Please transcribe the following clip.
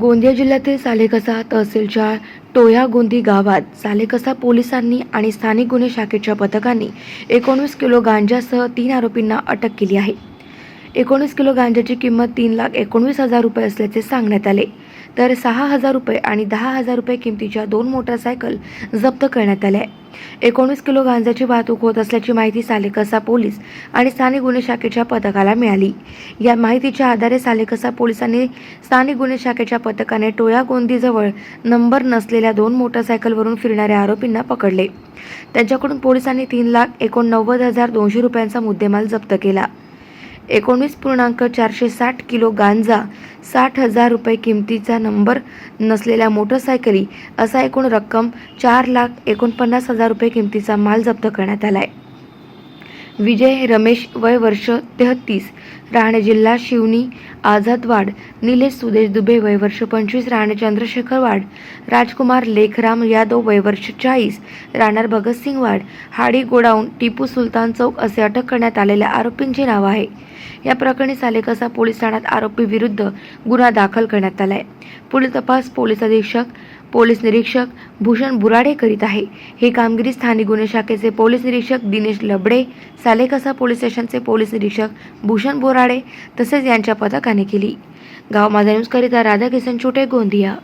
गोंदिया जिल्ह्यातील सालेकसा तहसीलच्या टोया गोंदी गावात सालेकसा पोलिसांनी आणि स्थानिक गुन्हे शाखेच्या पथकांनी एकोणीस किलो गांजासह तीन आरोपींना अटक केली आहे. एकोणीस किलो गांजाची किंमत तीन लाख एकोणवीस हजार रुपये असल्याचे सांगण्यात आले. तर सहा हजार रुपये आणि दहा हजार रुपये किमतीच्या दोन मोटरसायकल जप्त करण्यात आल्या आहे एकोणीस किलो गांजाची वाहतूक होत असल्याची माहिती सालेकसा पोलीस आणि स्थानिक गुन्हे शाखेच्या पथकाला मिळाली. या माहितीच्या आधारे सालेकसा पोलिसांनी स्थानिक गुन्हे शाखेच्या पथकाने टोया गोंदीजवळ नंबर नसलेल्या दोन मोटरसायकलवरून फिरणाऱ्या आरोपींना पकडले. त्यांच्याकडून पोलिसांनी तीन लाख एकोणनव्वद हजार दोनशे रुपयांचा मुद्देमाल जप्त केला. एकोणीस पूर्णांक चारशे साठ किलो गांजा साठ हजार रुपये किमतीचा नंबर नसलेल्या मोटरसायकली असा एकूण रक्कम चार लाख एकोणपन्नास हजार रुपये किमतीचा माल जप्त करण्यात आला आहे विजय रमेश वय वर्ष तेहत्तीस राहणे जिल्हा शिवनी आझादवाड निलेश सुदेश दुबे वय वर्ष पंचवीस. राहणे चंद्रशेखर वाड राजकुमार लेखराम यादव वय वर्ष चाळीस. राहणार भगतसिंग वाड हाडी गोडाऊन टिपू सुलतान चौक असे अटक करण्यात आलेल्या आरोपींचे नाव आहे. या प्रकरणी सालेकसा पोलीस ठाण्यात आरोपी विरुद्ध गुन्हा दाखल करण्यात आलाय. पुढील तपास पोलीस अधीक्षक पोलीस निरीक्षक भूषण बुराडे करीत आहे. ही कामगिरी स्थानिक गुन्हे शाखेचे पोलीस निरीक्षक दिनेश लबडे सालेकसा पोलीस स्टेशनचे पोलीस निरीक्षक भूषण बोराडे तसेच यांच्या पथकाने केली. गाव माझा न्यूजकरिता राधाकिशन छोटे गोंदिया.